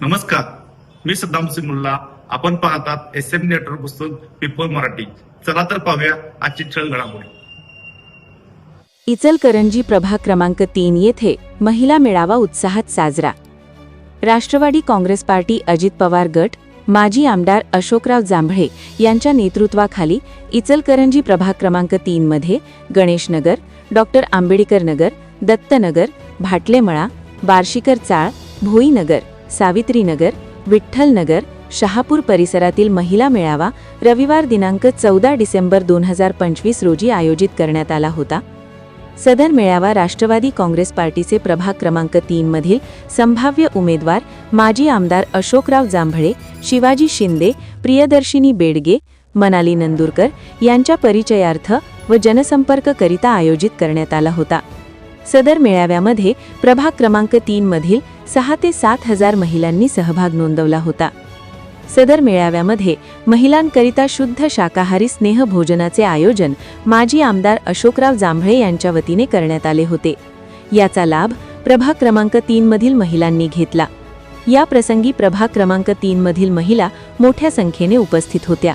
नमस्कार. मी सद्दाम सिमुल्ला आपण पाहतात एस एम नेटवर्क पुस्तक पीपल मराठी. चला तर पाहूया आजची छळ घडामोडी. इचलकरंजी प्रभाग क्रमांक तीन येथे महिला मेळावा उत्साहात साजरा. राष्ट्रवादी काँग्रेस पार्टी अजित पवार गट माजी आमदार अशोकराव जांभळे यांच्या नेतृत्वाखाली इचलकरंजी प्रभाग क्रमांक तीनमध्ये गणेशनगर डॉक्टर आंबेडकर नगर दत्तनगर भाटलेमळा बार्शीकर चाळ भोईनगर सावित्रीनगर विठ्ठलनगर शहापूर परिसरातील महिला मेळावा रविवार दिनांक चौदा डिसेंबर दोन हजार पंचवीस रोजी आयोजित करण्यात आला होता. सदर मेळावा राष्ट्रवादी काँग्रेस पार्टीचे प्रभाग क्रमांक तीन मधील संभाव्य उमेदवार माजी आमदार अशोकराव जांभळे शिवाजी शिंदे प्रियदर्शिनी बेडगे मनाली नंदुरकर यांच्या परिचयार्थ व जनसंपर्ककरिता आयोजित करण्यात आला होता. सदर मेळाव्यामध्ये प्रभाग क्रमांक तीन मधील सहा ते सात हजार महिलांनी सहभाग नोंदवला होता. सदर मेळाव्यामध्ये महिलांकरिता शुद्ध शाकाहारी स्नेह भोजनाचे आयोजन माजी आमदार अशोकराव जांभळे यांच्या वतीने करण्यात आले होते. याचा लाभ प्रभाग क्रमांक तीन मधील महिलांनी घेतला. या प्रसंगी प्रभाग क्रमांक तीन मधील महिला मोठ्या संख्येने उपस्थित होत्या.